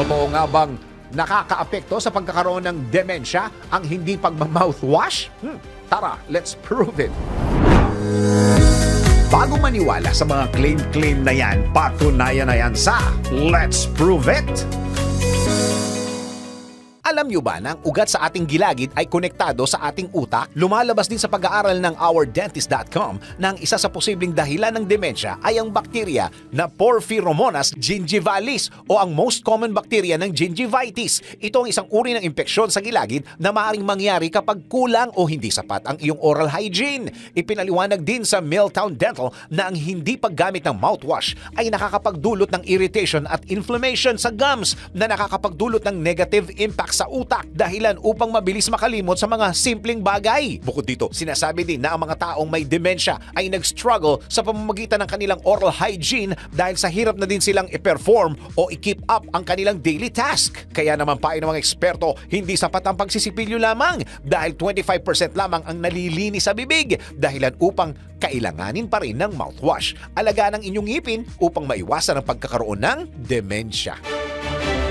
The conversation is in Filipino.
Totoo nga bang nakakaapekto sa pagkakaroon ng demensya ang hindi pagmamouthwash? Hmm, tara, let's prove it. Bago maniwala sa mga claim-claim na yan, patunayan na yan sa Let's Prove It! Alam nyo ba na ang ugat sa ating gilagid ay konektado sa ating utak? Lumalabas din sa pag-aaral ng OurDentist.com na ang isa sa posibleng dahilan ng demensya ay ang bakterya na Porphyromonas gingivalis o ang most common bacteria ng gingivitis. Ito ang isang uri ng impeksyon sa gilagid na maaaring mangyari kapag kulang o hindi sapat ang iyong oral hygiene. Ipinaliwanag din sa Milltown Dental na ang hindi paggamit ng mouthwash ay nakakapagdulot ng irritation at inflammation sa gums na nakakapagdulot ng negative impact sa utak dahilan upang mabilis makalimot sa mga simpleng bagay. Bukod dito, sinasabi din na ang mga taong may demensya ay nag-struggle sa pamamagitan ng kanilang oral hygiene dahil sa hirap na din silang i-perform o i-keep up ang kanilang daily task. Kaya naman payo ng mga eksperto, hindi sapat ang pagsisipilyo lamang dahil 25% lamang ang nalilinis sa bibig dahilan upang kailanganin pa rin ng mouthwash. Alagaan ang inyong ngipin upang maiwasan ang pagkakaroon ng demensya.